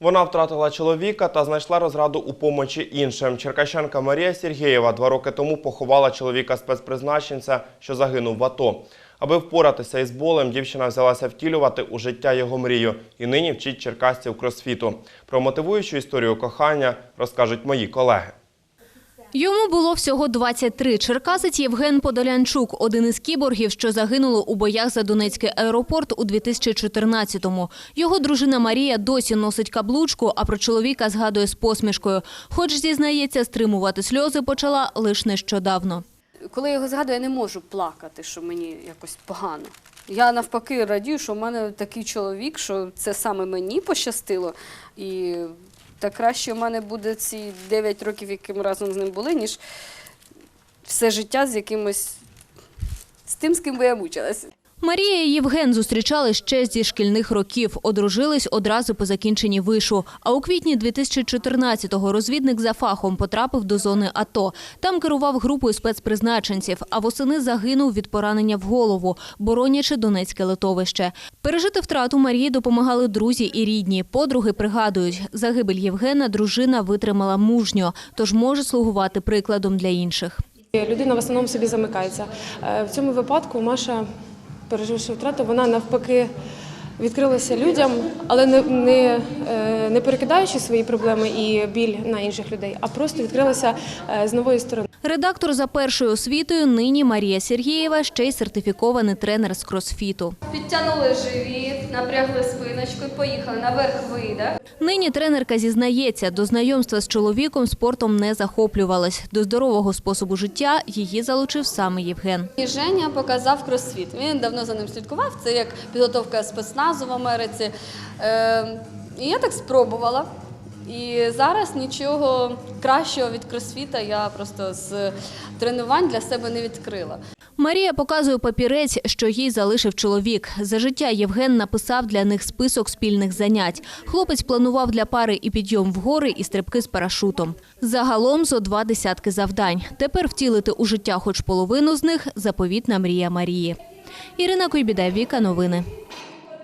Вона втратила чоловіка та знайшла розраду у помочі іншим. Черкащанка Марія Сергєєва два роки тому поховала чоловіка спецпризначенця, що загинув в АТО. Аби впоратися із болем, дівчина взялася втілювати у життя його мрію і нині вчить черкасців кросфіту. Про мотивуючу історію кохання розкажуть мої колеги. Йому було всього 23. Черкасець Євген Подолянчук – один із кіборгів, що загинуло у боях за Донецький аеропорт у 2014-му. Його дружина Марія досі носить каблучку, а про чоловіка згадує з посмішкою. Хоч, зізнається, стримувати сльози почала лише нещодавно. Коли я його згадую, я не можу плакати, що мені якось погано. Я навпаки радію, що в мене такий чоловік, що це саме мені пощастило. І та краще в мене буде ці 9 років, які ми разом з ним були, ніж все життя з якимось з тим, з ким би я мучилася. Марія і Євген зустрічали ще зі шкільних років, одружились одразу по закінченні вишу. А у квітні 2014-го розвідник за фахом потрапив до зони АТО. Там керував групою спецпризначенців, а восени загинув від поранення в голову, боронячи Донецьке литовище. Пережити втрату Марії допомагали друзі і рідні. Подруги пригадують, загибель Євгена дружина витримала мужньо, тож може слугувати прикладом для інших. Людина в основному собі замикається. Е, В цьому випадку Маша, переживши втрату, вона навпаки відкрилася людям, але не, не, е, не перекидаючи свої проблеми і біль на інших людей, а просто відкрилася е, з нової сторони. Редактор за першою освітою нині Марія Сергієва, ще й сертифікований тренер з кросфіту. Підтягнули живіт, напрягли спиночку і поїхали наверх видих. Нині тренерка зізнається, до знайомства з чоловіком спортом не захоплювалась. До здорового способу життя її залучив саме Євген. І Женя показав кросфіт. Він давно за ним слідкував. Це як підготовка спецназу в Америці. Е, і я так спробувала. І зараз нічого кращого від кросфіта я просто з тренувань для себе не відкрила. Марія показує папірець, що їй залишив чоловік. За життя Євген написав для них список спільних занять. Хлопець планував для пари і підйом в гори, і стрибки з парашутом. Загалом зо два десятки завдань. Тепер втілити у життя хоч половину з них – заповітна мрія Марії. Ірина Койбіда, Віка, новини.